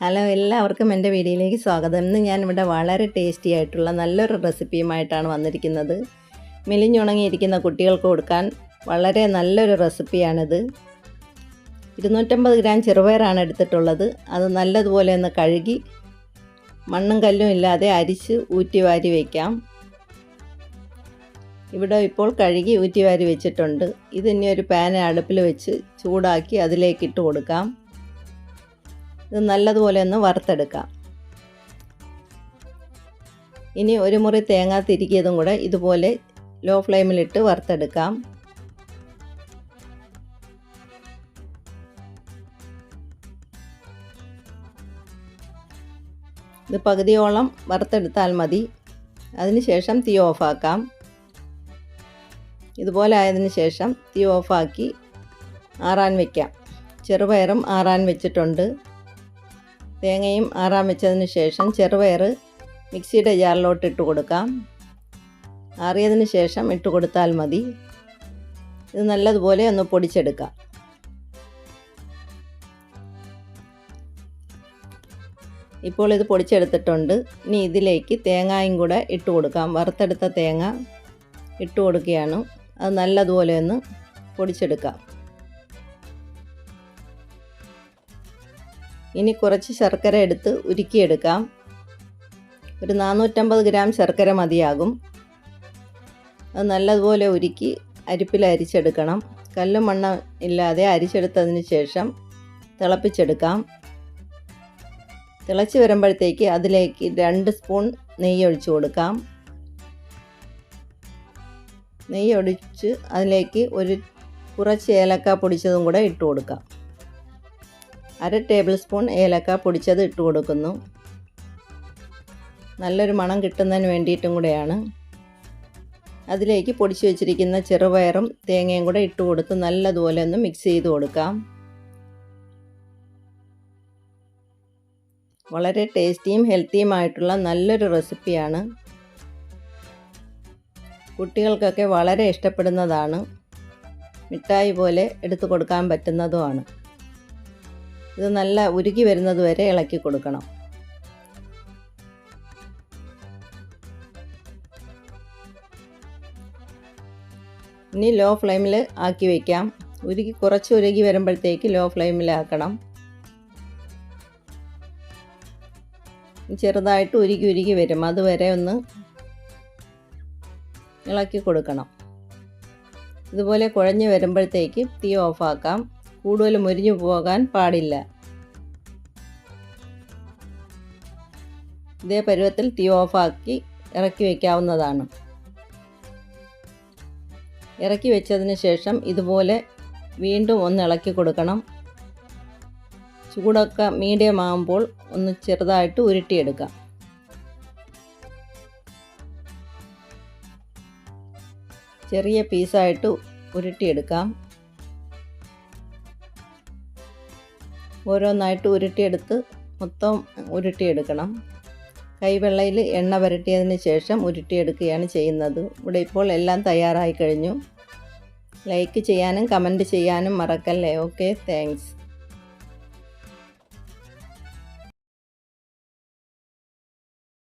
Hello എല്ലാവർക്കും എന്റെ വീഡിയോയിലേക്ക് സ്വാഗതം. ഇന്ന് ഞാനിവിടെ വളരെ ടേസ്റ്റി ആയിട്ടുള്ള നല്ലൊരു റെസിപ്പിയുമായിട്ടാണ് വന്നിരിക്കുന്നത്. മെലിഞ്ഞുണങ്ങിയിരിക്കുന്ന കുട്ടികൾക്ക് കൊടുക്കാൻ വളരെ നല്ലൊരു റെസിപ്പിയാണിത് ഇരുന്നൂറ്റമ്പത് ഗ്രാം ചെറുപയറാണ് എടുത്തിട്ടുള്ളത്. അത് നല്ലതുപോലെ ഒന്ന് കഴുകി മണ്ണും കല്ലും ഇല്ലാതെ അരിച്ച് ഊറ്റി വാരി വയ്ക്കാം ഇവിടെ ഇപ്പോൾ കഴുകി ഊറ്റി വാരി വെച്ചിട്ടുണ്ട്. ഇതിനി ഒരു പാൻ അടുപ്പിൽ വെച്ച് ചൂടാക്കി അതിലേക്ക് ഇട്ട് കൊടുക്കാം. ഇത് നല്ലതുപോലെ ഒന്ന് വറുത്തെടുക്കാം. ഇനി ഒരു മുറി തേങ്ങ തിരിക്കിയതും കൂടെ ഇതുപോലെ ലോ ഫ്ലെയിമിലിട്ട് വറുത്തെടുക്കാം. ഇത് പകുതിയോളം വറുത്തെടുത്താൽ മതി. അതിനുശേഷം തീ ഓഫാക്കാം. ഇതുപോലെ ആയതിനു ശേഷം തീ ഓഫാക്കി ആറാൻ വയ്ക്കാം ചെറുപയറും ആറാൻ വെച്ചിട്ടുണ്ട്. തേങ്ങയും ആറാൻ വെച്ചതിന് ശേഷം ചെറുപയർ മിക്സിയുടെ ജാറിലോട്ട് ഇട്ട് കൊടുക്കാം. ആറിയതിന് ശേഷം ഇട്ട് കൊടുത്താൽ മതി. ഇത് നല്ലതുപോലെ ഒന്ന് പൊടിച്ചെടുക്കാം. ഇപ്പോൾ ഇത് പൊടിച്ചെടുത്തിട്ടുണ്ട്. ഇനി ഇതിലേക്ക് തേങ്ങായും കൂടെ ഇട്ട് കൊടുക്കാം. വറുത്തെടുത്ത തേങ്ങ ഇട്ട് കൊടുക്കുകയാണ്. അത് നല്ലതുപോലെ ഒന്ന് പൊടിച്ചെടുക്കാം. ഇനി കുറച്ച് ശർക്കര എടുത്ത് ഉരുക്കിയെടുക്കാം. ഒരു നാനൂറ്റമ്പത് ഗ്രാം ശർക്കര മതിയാകും. അത് നല്ലതുപോലെ ഉരുക്കി അരിപ്പിൽ അരിച്ചെടുക്കണം. കല്ലും മണ്ണ ഇല്ലാതെ അരിച്ചെടുത്തതിന് ശേഷം തിളപ്പിച്ചെടുക്കാം. തിളച്ച് വരുമ്പോഴത്തേക്ക് അതിലേക്ക് രണ്ട് സ്പൂൺ നെയ്യ് ഒഴിച്ചു കൊടുക്കാം. നെയ്യ് ഒഴിച്ച് അതിലേക്ക് ഒരു കുറച്ച് ഏലക്ക പൊടിച്ചതും കൂടെ ഇട്ട് കൊടുക്കാം. അര ടേബിൾ സ്പൂൺ ഏലക്ക പൊടിച്ചത് ഇട്ട് കൊടുക്കുന്നു. നല്ലൊരു മണം കിട്ടുന്നതിന് വേണ്ടിയിട്ടും കൂടെയാണ്. അതിലേക്ക് പൊടിച്ചു വെച്ചിരിക്കുന്ന ചെറുപയറും തേങ്ങയും കൂടെ ഇട്ട് കൊടുത്ത് നല്ലതുപോലെ ഒന്ന് മിക്സ് ചെയ്ത് കൊടുക്കാം. വളരെ ടേസ്റ്റിയും ഹെൽത്തിയുമായിട്ടുള്ള നല്ലൊരു റെസിപ്പിയാണ്. കുട്ടികൾക്കൊക്കെ വളരെ ഇഷ്ടപ്പെടുന്നതാണ്. മിഠായി പോലെ എടുത്തു കൊടുക്കാൻ പറ്റുന്നതുമാണ്. ഇത് നല്ല ഉരുകി വരുന്നത് വരെ ഇളക്കി കൊടുക്കണം. ഇനി ലോ ഫ്ലെയിമിൽ ആക്കി വയ്ക്കാം ഉരുകി കുറച്ച് ഉരുകി വരുമ്പോഴത്തേക്ക് ലോ ഫ്ലെയിമിൽ ആക്കണം. ചെറുതായിട്ട് ഉരുകി ഉരുകി വരും. അതുവരെ ഒന്ന് ഇളക്കി കൊടുക്കണം. ഇതുപോലെ കുഴഞ്ഞ് വരുമ്പോഴത്തേക്ക് തീ ഓഫാക്കാം കൂടുതൽ മുരിഞ്ഞു പോകാൻ പാടില്ല. ഇതേ പരുവത്തിൽ തീ ഓഫാക്കി ഇറക്കി വയ്ക്കാവുന്നതാണ് ഇറക്കി വെച്ചതിന് ശേഷം ഇതുപോലെ വീണ്ടും ഒന്ന് ഇളക്കി കൊടുക്കണം. ചൂടൊക്കെ മീഡിയം ആകുമ്പോൾ ഒന്ന് ചെറുതായിട്ട് ഉരുട്ടിയെടുക്കാം. ചെറിയ പീസായിട്ട് ഉരുട്ടിയെടുക്കാം. ഓരോന്നായിട്ട് ഉരുട്ടിയെടുത്ത് മൊത്തം ഉരുട്ടിയെടുക്കണം. കൈവെള്ളയിൽ എണ്ണ പുരട്ടിയതിന് ശേഷം ഉരുട്ടിയെടുക്കുകയാണ് ചെയ്യുന്നത്. ഇവിടെ ഇപ്പോൾ എല്ലാം തയ്യാറായി കഴിഞ്ഞു. ലൈക്ക് ചെയ്യാനും കമന്റ് ചെയ്യാനും മറക്കല്ലേ? Okay thanks.